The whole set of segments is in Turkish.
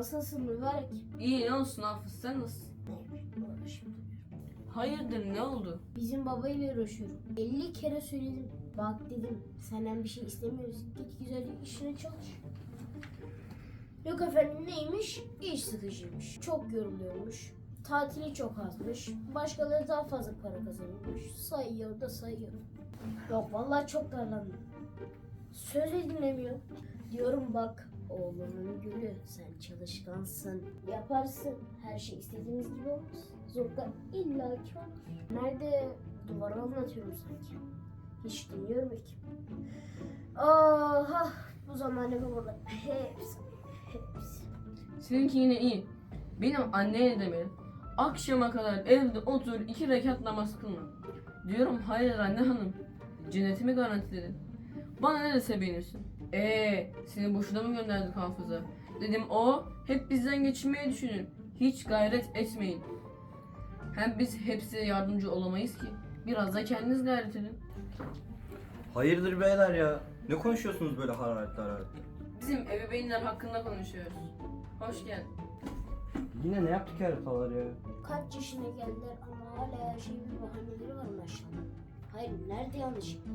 Nasılsın mübarek? İyi ne olsun Hafız sen nasılsın? Hayırdır ne oldu? Bizim babayla uğraşıyorum. 50 kere söyledim. Bak dedim senden bir şey istemiyoruz. Git güzelce işine çalış. Yok efendim neymiş? İş sıkıcıymış. Çok yoruluyormuş. Tatili çok azmış. Başkaları daha fazla para kazanıyormuş. Sayıyor da sayıyor. Yok vallahi çok darlandım. Söz dinlemiyor. Diyorum bak oğlumun gülü sen çalışkansın. Yaparsın. Her şey istediğimiz gibi olmaz. Zorla illaki olur. Nerede duvara anlatıyorum sanki. Hiç dinliyorum ki. Ah bu zamane babalar hepsi hepsi. Seninki yine iyi. Benim anneye demeli. Akşama kadar evde otur iki rekat namaz kılma. Diyorum hayır anne hanım. Cennetimi garantiledin. Bana ne dese beğenirsin. Eee seni boşuna mı gönderdik hafıza? Dedim o hep bizden geçinmeyi düşünür. Hiç gayret etmeyin. Hem biz hepsi yardımcı olamayız ki. Biraz da kendiniz gayret edin. Hayırdır beyler ya? Ne konuşuyorsunuz böyle hararetli hararetli? Bizim ebeveynler hakkında konuşuyoruz. Hoş geldin. Yine ne yaptık haritalar ya? Kaç yaşına geldiler ama hala her şeyin bir bahaneleri var maşallah. Hayır nerede yanlış yaptık?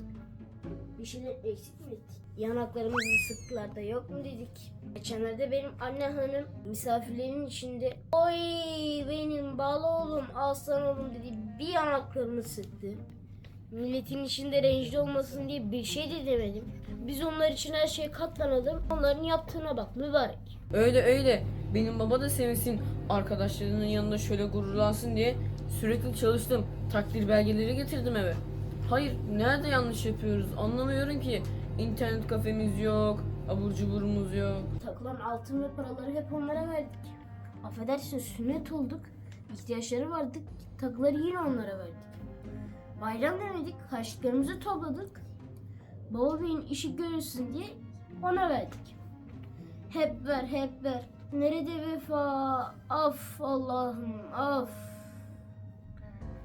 Bir şeyler eksik mi ettik? Yanaklarımızı sıktılar da yok mu dedik? Geçenlerde benim anne hanım misafirlerin içinde Oy benim bal oğlum aslan oğlum dedi bir yanaklarını sıktı. Milletin içinde rencide olmasın diye bir şey de demedim. Biz onlar için her şeye katlanalım. Onların yaptığına bak mübarek. Öyle öyle. Benim baba da sevinsin. Arkadaşlarının yanında şöyle gururlansın diye sürekli çalıştım. Takdir belgeleri getirdim eve. Hayır, nerede yanlış yapıyoruz anlamıyorum ki. İnternet kafemiz yok, abur cuburumuz yok. Takılan altın ve paraları hep onlara verdik. Affedersin sünnet olduk. İhtiyaçları vardı. Takıları yine onlara verdik. Bayram demedik. Harçlıklarımızı topladık. Baba beyin işi görürsün diye ona verdik. Hep ver hep ver. Nerede vefa? Af Allah'ım af.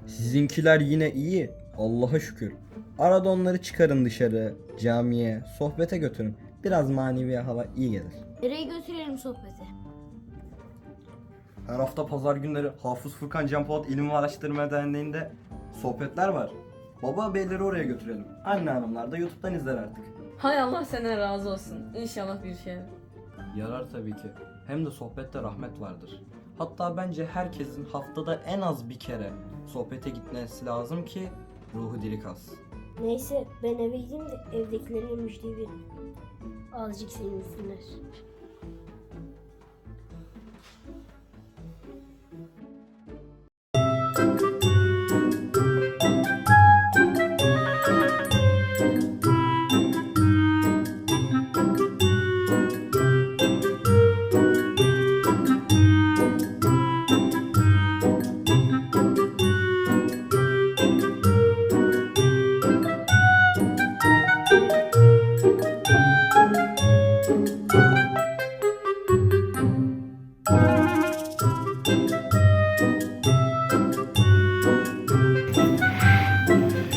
Sizinkiler yine iyi. Allah'a şükür. Arada onları çıkarın dışarı, camiye, sohbete götürün. Biraz manevi hava iyi gelir. Nereye götürelim sohbeti? Her hafta pazar günleri Hafız Furkan Can Polat İlim ve Araştırma Derneği'nde sohbetler var. Baba beyleri oraya götürelim. Anne hanımlar da YouTube'dan izler artık. Hay Allah senden razı olsun. İnşallah bir şey. Yarar tabii ki. Hem de sohbette rahmet vardır. Hatta bence herkesin haftada en az bir kere sohbete gitmesi lazım ki ruhu diri kalsın. Neyse ben eve gideyim de evdekilere müjdeyi vereyim. Azıcık sevinsinler.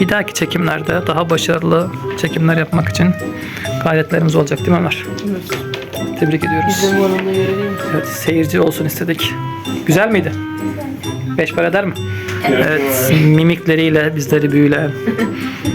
Bir dahaki çekimlerde daha başarılı çekimler yapmak için gayretlerimiz olacak değil mi Ömer? Tebrik ediyoruz. bu anlamda görelim. Evet, seyirci olsun istedik. Güzel miydi? Beş para eder mi? Evet, mimikleriyle bizleri büyüleyen ve